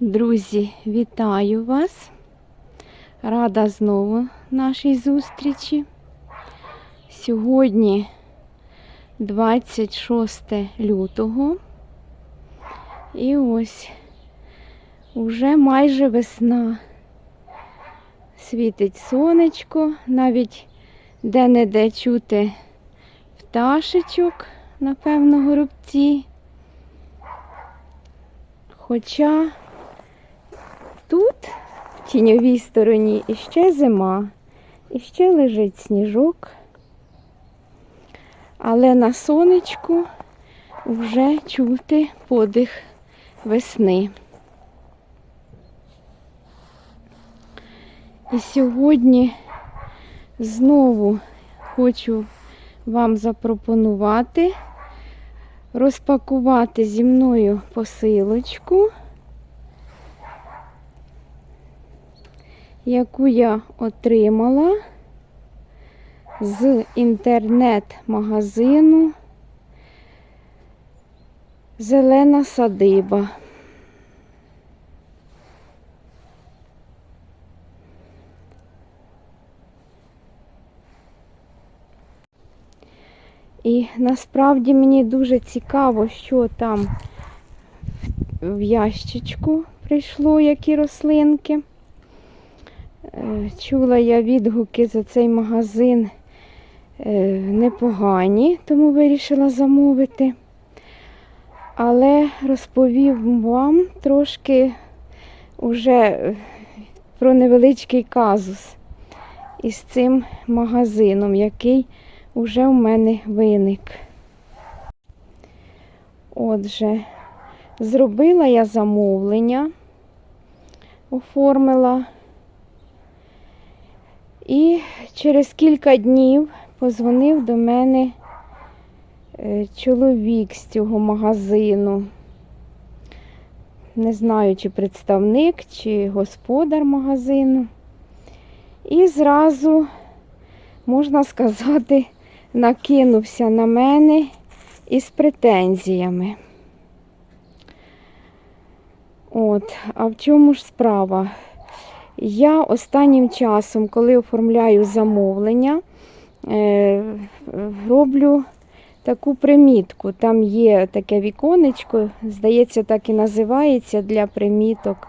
Друзі, вітаю вас. Рада знову нашій зустрічі. Сьогодні 26 лютого. І ось уже майже весна. Світить сонечко, навіть де-не-де чути пташечок, напевно, горобці. Хоча тіньовій стороні, іще зима, іще лежить сніжок, але на сонечку вже чути подих весни. І сьогодні знову хочу вам запропонувати розпакувати зі мною посилочку, яку я отримала з інтернет-магазину Зелена садиба. І насправді мені дуже цікаво, що там в ящичку прийшло, які рослинки. Е, Чула я відгуки за цей магазин е, непогані, тому вирішила замовити. Але розповів вам трошки уже про невеличкий казус із цим магазином, який уже в мене виник. Отже, зробила я замовлення, оформила. І через кілька днів позвонив до мене е, чоловік з цього магазину. Не знаю, чи представник, чи господар магазину. І зразу, можна сказати, накинувся на мене із претензіями. От, а в чому ж справа? Я останнім часом, коли оформляю замовлення, е, роблю таку примітку. Там є таке віконечко, здається, так і називається для приміток.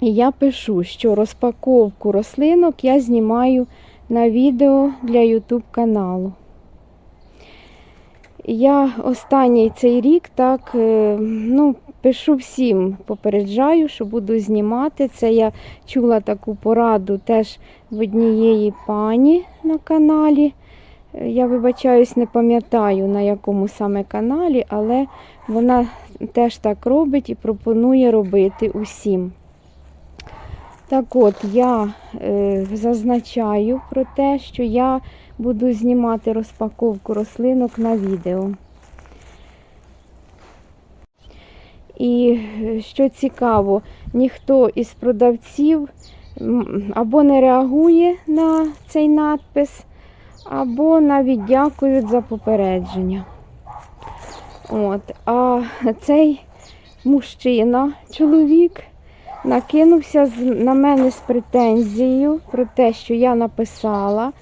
І я пишу, що розпаковку рослинок я знімаю на відео для YouTube каналу. Я останній цей рік так е, ну, пишу всім, попереджаю, що буду знімати. Це я чула таку пораду теж в однієї пані на каналі. Я вибачаюсь, не пам'ятаю на якому саме каналі, але вона теж так робить і пропонує робити усім. Так от, я е, зазначаю про те, що я буду знімати розпаковку рослинок на відео. І е, що цікаво, ніхто із продавців або не реагує на цей надпис, або навіть дякують за попередження. От. А цей мужчина, чоловік, накинувся на мене з претензією про те, що я написала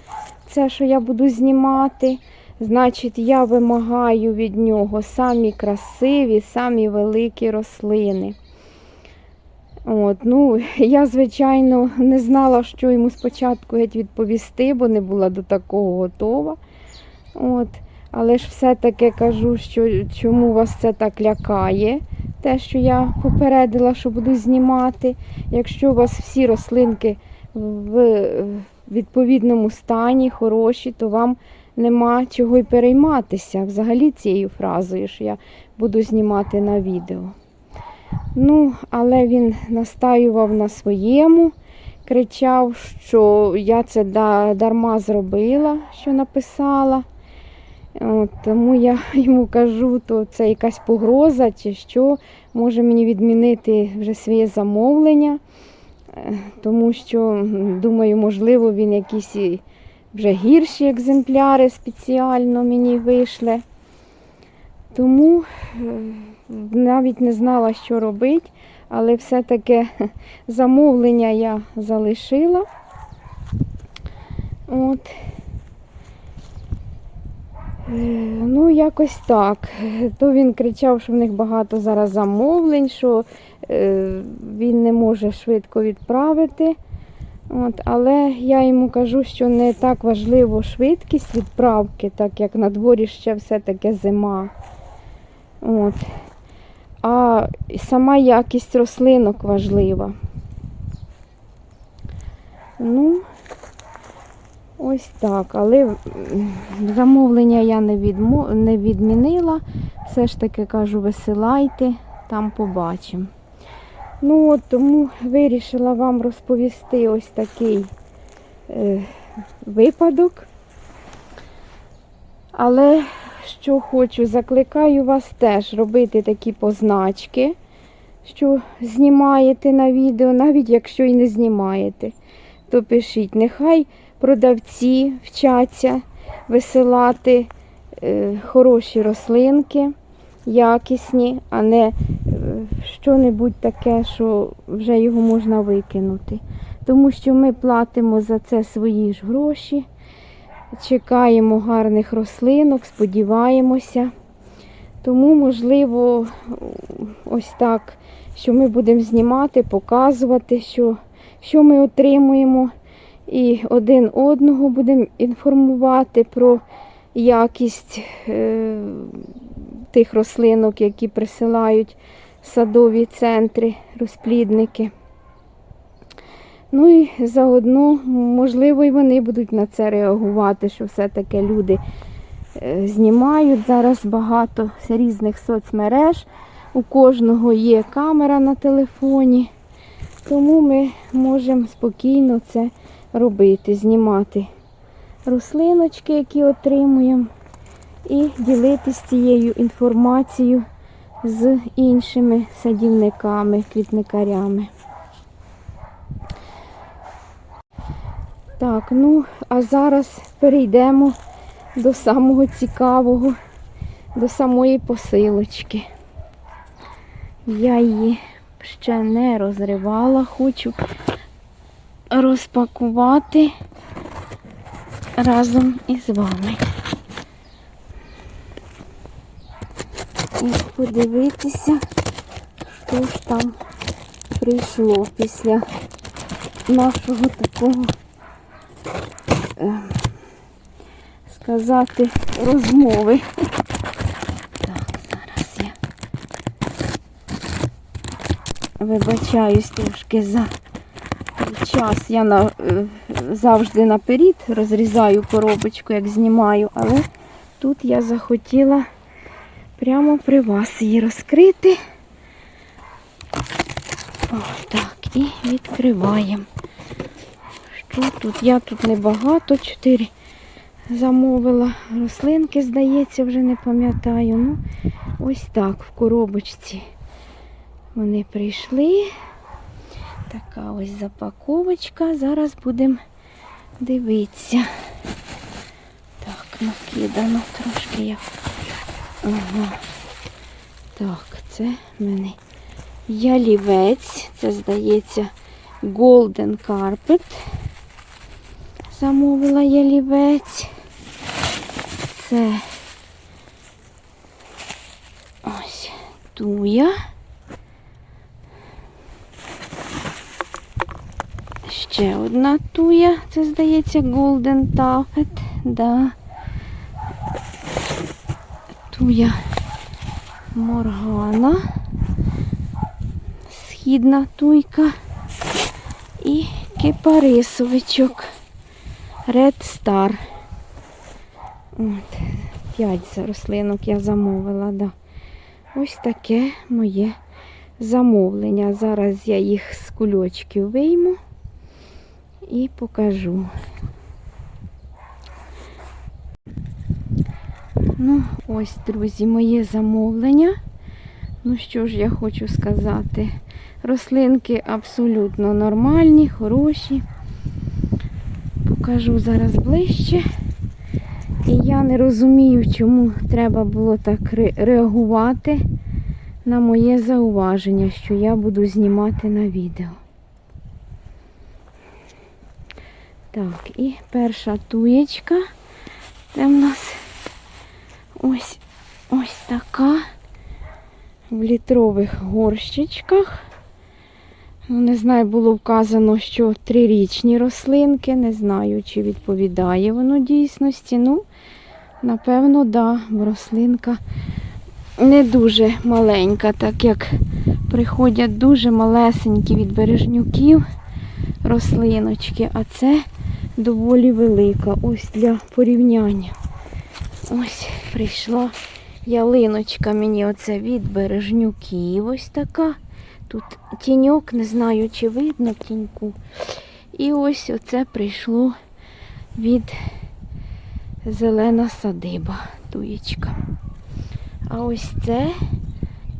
це, що я буду знімати. Значить, я вимагаю від нього самі красиві, самі великі рослини. От, ну, я, звичайно, не знала, що йому спочатку геть відповісти, бо не була до такого готова. От. Але ж все-таки кажу, що чому вас це так лякає, те, що я попередила, що буду знімати. Якщо у вас всі рослинки в відповідному стані, хороші, то вам нема чого й перейматися взагалі цією фразою, що я буду знімати на відео. Ну, але він настаював на своєму, кричав, що я це дарма зробила, що написала. От, тому я йому кажу, то це якась погроза чи що, може мені відмінити вже своє замовлення, Е, тому що, думаю, можливо, він якісь вже гірші екземпляри спеціально мені вийшле. Тому е, навіть не знала, що робити, але все-таки замовлення я залишила. От. Е, Ну, якось так. То він кричав, що в них багато зараз замовлень, що е, він не може швидко відправити. От, але я йому кажу, що не так важливо швидкість відправки, так як на дворі ще все-таки зима. От. А сама якість рослинок важлива. Ну, ось так. Але замовлення я не, відмо... не відмінила. Все ж таки кажу, висилайте, там побачимо. Ну от тому вирішила вам розповісти ось такий е, випадок. Але що хочу, закликаю вас теж робити такі позначки, що знімаєте на відео, навіть якщо і не знімаєте, то пишіть. Нехай продавці вчаться висилати е, хороші рослинки, якісні, а не е, що-небудь таке, що вже його можна викинути. Тому що ми платимо за це свої ж гроші, чекаємо гарних рослинок, сподіваємося. Тому, можливо, ось так, що ми будемо знімати, показувати, що, що ми отримуємо, і один одного будемо інформувати про якість е, тих рослинок, які присилають садові центри, розплідники. Ну і заодно, можливо, і вони будуть на це реагувати, що все-таки люди е, знімають зараз багато різних соцмереж. У кожного є камера на телефоні, тому ми можемо спокійно це робити, знімати рослиночки, які отримуємо, і ділитися цією інформацією з іншими садівниками, квітникарями. Так, ну, а зараз перейдемо до самого цікавого, до самої посилочки. Я її ще не розривала, хочу розпакувати разом із вами. І подивитися, що ж там прийшло після нашого такого, е, сказати, розмови. Так, зараз я вибачаюсь трошки за час. Я на, е, завжди наперед розрізаю коробочку, як знімаю, але тут я захотіла прямо при вас її розкрити. О, так, і відкриваємо. Що тут? Я тут небагато, чотири замовила рослинки, здається, вже не пам'ятаю. Ну, ось так в коробочці вони прийшли. Така ось запаковочка. Зараз будемо дивитися. Так, накидано трошки як. Ага. Так, це в мене ялівець. Це, здається, Golden Carpet. Замовила ялівець. Це ось туя. Ще одна туя, це здається Golden Taffet, да. Туя Моргана, східна туйка і кипарисовичок Red Star. От, п'ять рослинок я замовила, да. Ось таке моє замовлення. Зараз я їх з кульочків вийму і покажу. Ну, ось, друзі, моє замовлення. Ну що ж я хочу сказати. Рослинки абсолютно нормальні, хороші. Покажу зараз ближче. І я не розумію, чому треба було так реагувати на моє зауваження, що я буду знімати на відео. Так, і перша туєчка. Це в нас ось ось така в літрових горщичках. Ну, Не знаю, було вказано, що трирічні рослинки. Не знаю, чи відповідає воно дійсності. Ну, напевно, да, рослинка не дуже маленька, так як приходять дуже малесенькі від бережнюків рослиночки, а це доволі велика. Ось для порівняння. Ось прийшла ялиночка мені оце від бережнюків. Ось така. Тут тіньок, не знаю, чи видно тіньку. І ось оце прийшло від зелена садиба, туєчка. А ось це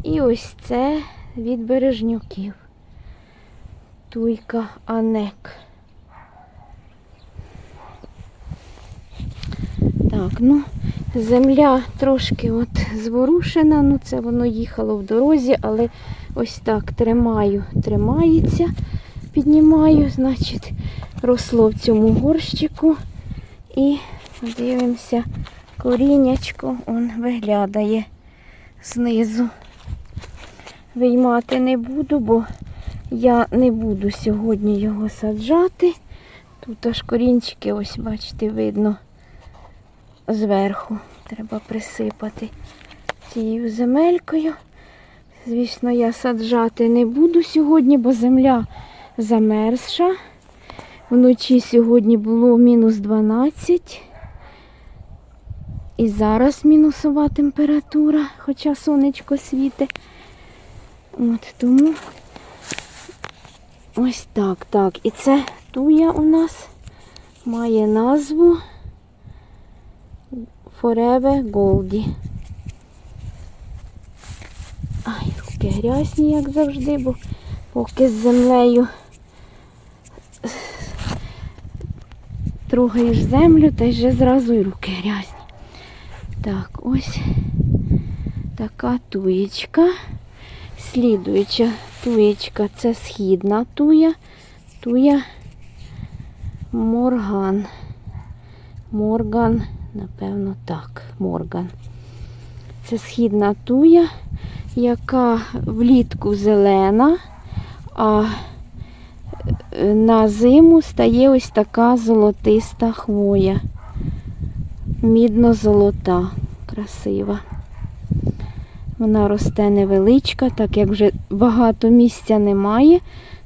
і ось це від бережнюків. Туйка Анек. Так, ну, земля трошки от зворушена, ну це воно їхало в дорозі, але ось так тримаю, тримається, піднімаю, значить, росло в цьому горщику. І дивимося, коріннячко он виглядає знизу. Виймати не буду, бо я не буду сьогодні його саджати. Тут аж корінчики, ось, бачите, видно зверху. Треба присипати цією земелькою. Звісно, я саджати не буду сьогодні, бо земля замерзша. Вночі сьогодні було мінус 12. І зараз мінусова температура, хоча сонечко світить. От тому ось так, так. І це туя у нас має назву Forever Goldie. Ай, руки грязні, як завжди, бо поки з землею трогаєш землю, та й вже зразу і руки грязні. Так, ось така туєчка. Слідуюча туєчка це східна туя, туя Морган. Морган, напевно, так, Морган. Це східна туя, яка влітку зелена, а е, на зиму стає ось така золотиста хвоя. Мідно-золота, красива. Вона росте невеличка, так як вже багато місця немає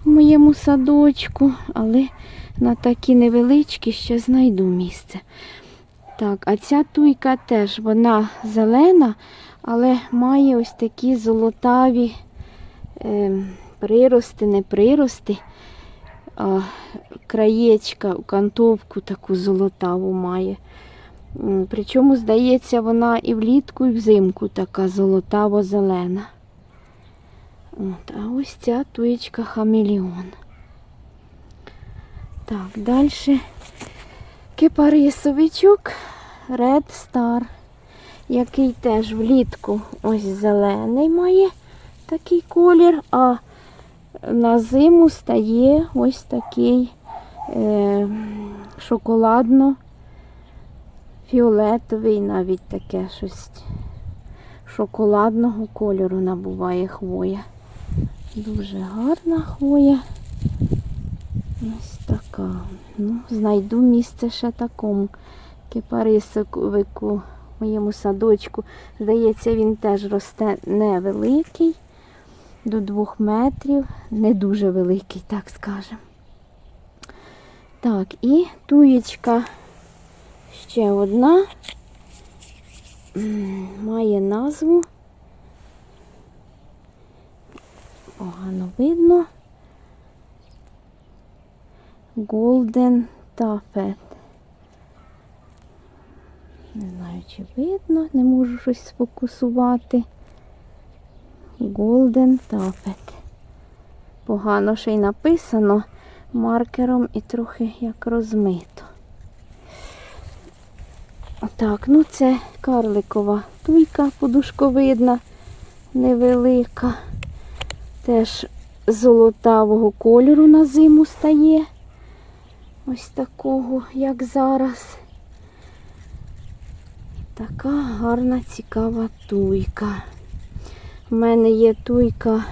в моєму садочку, але на такі невеличкі ще знайду місце. Так, а ця туйка теж вона зелена, але має ось такі золотаві е, прирости, не прирости, а краєчка, кантовку таку золотаву має. Причому, здається, вона і влітку, і взимку така золотаво-зелена. От, а ось ця туєчка хамелеон. Так, далі кипарисовичок Red Star, який теж влітку ось зелений має такий колір, а на зиму стає ось такий е, шоколадно фіолетовий, навіть таке щось шоколадного кольору набуває хвоя. Дуже гарна хвоя. Ось така. Ну, знайду місце ще такому кипарисовику моєму садочку. Здається, він теж росте невеликий, до двох метрів. Не дуже великий, так скажемо. Так, і туєчка ще одна. Має назву. Погано видно. Golden Taffet. Не знаю, чи видно, не можу щось сфокусувати. Golden Taffet. Погано ще й написано маркером і трохи як розмито. Так, ну це карликова туйка подушковидна. невелика. Теж золотавого кольору на зиму стає. Ось такого, як зараз. Така гарна, цікава туйка. У мене є туйка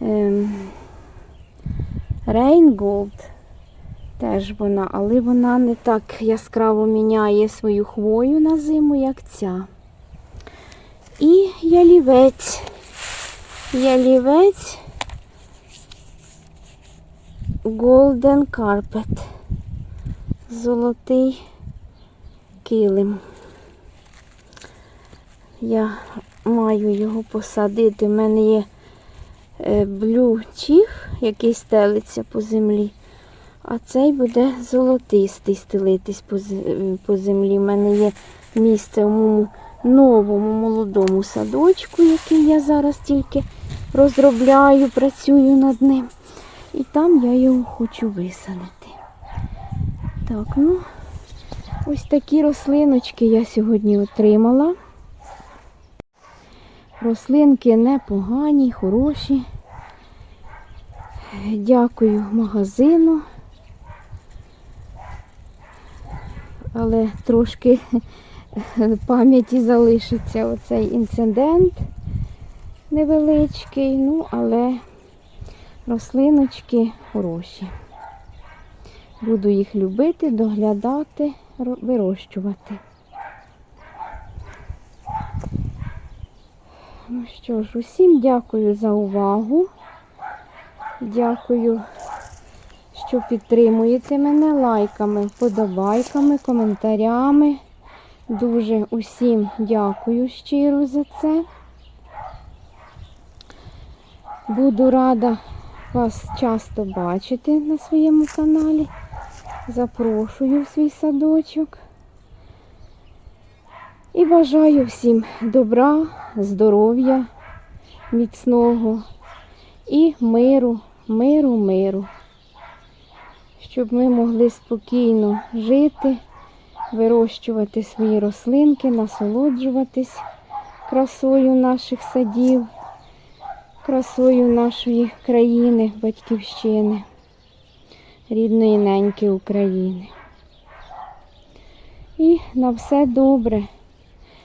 ем, Рейнголд. Теж вона, але вона не так яскраво міняє свою хвою на зиму, як ця. І ялівець. Ялівець Golden Carpet. Золотий килим. Я маю його посадити. У мене є е, Blue Chief, який стелиться по землі. А цей буде золотистий стелитись по землі. У мене є місце в моєму новому молодому садочку, який я зараз тільки розробляю, працюю над ним. І там я його хочу висадити. Так, ну, ось такі рослиночки я сьогодні отримала. Рослинки непогані, хороші. Дякую магазину. Але трошки пам'яті залишиться оцей інцидент невеличкий, ну, але рослиночки хороші. Буду їх любити, доглядати, вирощувати. Ну що ж, усім дякую за увагу. Дякую, що підтримуєте мене лайками, вподобайками, коментарями. Дуже усім дякую щиро за це. Буду рада вас часто бачити на своєму каналі. Запрошую в свій садочок. І бажаю всім добра, здоров'я, міцного і миру, миру, миру. Щоб ми могли спокійно жити, вирощувати свої рослинки, насолоджуватись красою наших садів, красою нашої країни, батьківщини, рідної неньки України. І на все добре.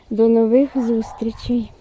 До нових зустрічей.